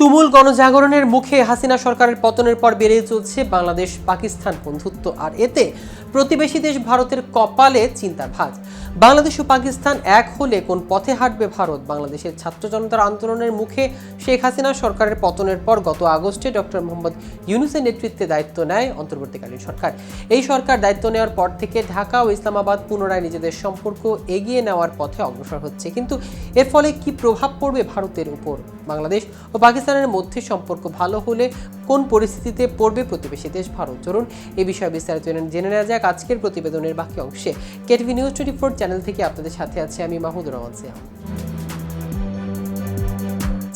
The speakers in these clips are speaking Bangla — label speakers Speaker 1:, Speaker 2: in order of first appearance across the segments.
Speaker 1: তুমুল গণজাগরণের মুখে হাসিনা সরকারের পতনের পর বেড়ে চলছে বাংলাদেশ পাকিস্তান বন্ধুত্ব। আর এতে প্রতিবেশী দেশ ভারতের কপালে চিন্তার ভাঁজ। বাংলাদেশ ও পাকিস্তান এক হলে কোন পথে হাঁটবে ভারত? বাংলাদেশের ছাত্র জনতার আন্দোলনের মুখে শেখ হাসিনা সরকারের পতনের পর গত আগস্টে ডক্টর মোহাম্মদ ইউনুসের নেতৃত্বে দায়িত্ব নেয় অন্তর্বর্তীকালীন সরকার। এই সরকার দায়িত্ব নেওয়ার পর থেকে ঢাকা ও ইসলামাবাদ পুনরায় নিজেদের সম্পর্ক এগিয়ে নেওয়ার পথে অগ্রসর হচ্ছে। কিন্তু এর ফলে কি প্রভাব পড়বে ভারতের উপর? বাংলাদেশ ও পাকিস্তানের মধ্যে সম্পর্ক ভালো হলে কোন পরিস্থিতিতে পড়বে প্রতিবেশী দেশ ভারত? চলুন এ বিষয়ে বিস্তারিত জেনে- নেওয়া যাক আজকের প্রতিবেদনের বাকি অংশে। KTV news twenty four channel থেকে আপনাদের সাথে আছি আমি মাহমুদুর রহমান সিয়াম।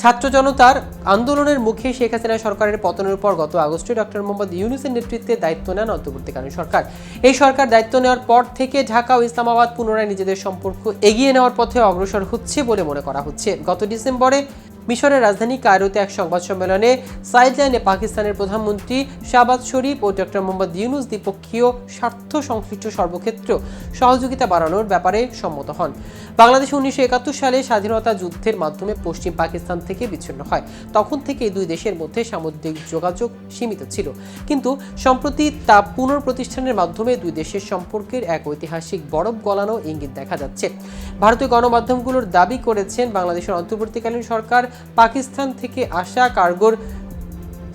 Speaker 1: ছাত্র জনতার আন্দোলনের মুখে শেখ হাসিনা সরকারের পতনের পর গত আগস্টে ডক্টর মোহাম্মদ ইউনুসের নেতৃত্বে দায়িত্ব নেন অন্তর্বর্তীকালীন সরকার। এই সরকার দায়িত্ব নেওয়ার পর থেকে ঢাকা ও ইসলামাবাদ পুনরায় নিজেদের সম্পর্ক এগিয়ে নেওয়ার পথে অগ্রসর হচ্ছে বলে মনে করা হচ্ছে। গত ডিসেম্বরে মিশরের রাজধানী কায়রোতে এক সংবাদ সম্মেলনে সাইডলাইনে পাকিস্তানের প্রধানমন্ত্রী শাহবাজ শরীফ ও ডক্টর মোহাম্মদ ইউনুস দ্বিপক্ষীয় স্বার্থ সংশ্লিষ্ট সর্বক্ষেত্র সহযোগিতা বাড়ানোর ব্যাপারে সম্মত হন। বাংলাদেশ উনিশশো একাত্তর সালে স্বাধীনতা যুদ্ধের মাধ্যমে পশ্চিম পাকিস্তান থেকে বিচ্ছিন্ন হয়। তখন থেকে দুই দেশের মধ্যে সামুদ্রিক যোগাযোগ সীমিত ছিল। কিন্তু সম্প্রতি তা পুনঃপ্রতিষ্ঠানের মাধ্যমে দুই দেশের সম্পর্কের এক ঐতিহাসিক বরফ গলানো ইঙ্গিত দেখা যাচ্ছে। ভারতীয় গণমাধ্যমগুলোর দাবি করেছেন, বাংলাদেশের অন্তর্বর্তীকালীন সরকার পাকিস্তান থেকে আসা কার্গোর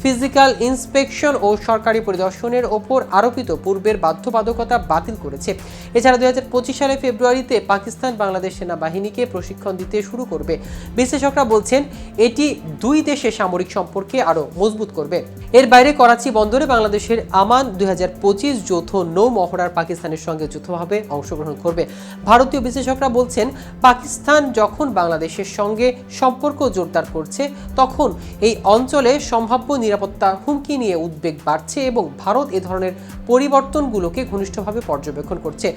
Speaker 1: ফিজিক্যাল ইন্সপেকশন ও সরকারি পরিদর্শনের ওপর আরোপিত পূর্বের বাধ্যবাধকতা বাতিল করেছে। এছাড়া দুই হাজার পঁচিশ সালে ফেব্রুয়ারিতে পাকিস্তান বাংলাদেশ সেনাবাহিনীকে প্রশিক্ষণ দিতে শুরু করবে। বিশ্লেষকরা বলছেন, এটি দুই দেশের সামরিক সম্পর্কে আরও মজবুত করবে। এর বাইরে করাচি বন্দরে বাংলাদেশের আমান দুই হাজার পঁচিশ যৌথ নৌ মহড়ার পাকিস্তানের সঙ্গে যৌথভাবে অংশগ্রহণ করবে। ভারতীয় বিশ্লেষকরা বলছেন, পাকিস্তান যখন বাংলাদেশের সঙ্গে সম্পর্ক জোরদার করছে, তখন এই অঞ্চলে সম্ভাব্য নিরাপত্তা হুমকি নিয়ে উদ্বেগ বাড়ছে এবং ভারত এ ধরনের পরিবর্তনগুলোকে ঘনিষ্ঠভাবে পর্যবেক্ষণ করছে।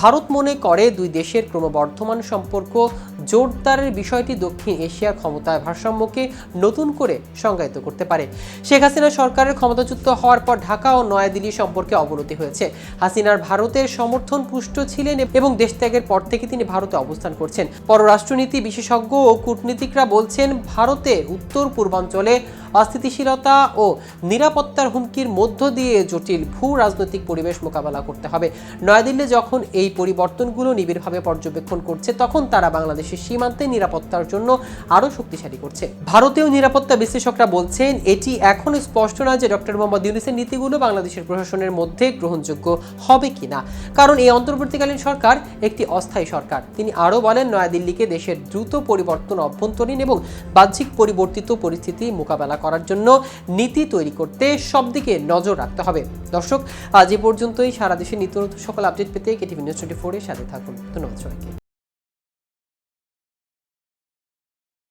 Speaker 1: ভারত মনে করে দুই দেশের ক্রমবর্ধমান সম্পর্ক জোরদারের বিষয়টি দক্ষিণ এশিয়ার ক্ষমতায় ভারসাম্যকে নতুন করে সংজ্ঞায়িত করতে পারে। শেখ হাসিনা সরকারের ক্ষমতাচ্যুত হওয়ার পর ঢাকা ও নয়াদিল্লি সম্পর্কে অবনতি হয়েছে। হাসিনার ভারতের সমর্থন পুষ্ট ছিলেন এবং দেশত্যাগের পর থেকে তিনি ভারতে অবস্থান করছেন। পররাষ্ট্রনীতি বিশেষজ্ঞ ও কূটনীতিকরা বলছেন, ভারতে উত্তর পূর্বাঞ্চলে অস্থিতিশীলতা ও নিরাপত্তার হুমকির মধ্য দিয়ে জটিল ভূ রাজনৈতিক পরিবেশ মোকাবেলা করতে হবে। নয়াদিল্লি যখন এই পরিবর্তনগুলো নিবিড়ভাবে পর্যবেক্ষণ করছে, তখন তারা বাংলাদেশের সীমান্তে নিরাপত্তার জন্য আরও শক্তিশালী করছে। ভারতীয় নিরাপত্তা বিশ্লেষকরা বলছেন, এটি এখনও স্পষ্ট না যে ডক্টর মোহাম্মদ ইউনিসের নীতিগুলো বাংলাদেশের প্রশাসনের মধ্যে গ্রহণযোগ্য হবে কিনা। কারণ এই অন্তর্বর্তীকালীন সরকার একটি অস্থায়ী সরকার। তিনি আরও বলেন, নয়াদিল্লিকে দেশের দ্রুত পরিবর্তন অভ্যন্তরীণ এবং বাহ্যিক পরিবর্তিত পরিস্থিতি মোকাবেলা করার জন্য নীতি তৈরি করতে সব দিকে নজর রাখতে হবে। দর্শক, আজ এ পর্যন্তই। সারা দেশে নিত্য নতুন সকল আপডেট পেতে কেটিভি নিউজ টোয়েন্টি ফোরের সাথে থাকুন। ধন্যবাদ সবাইকে।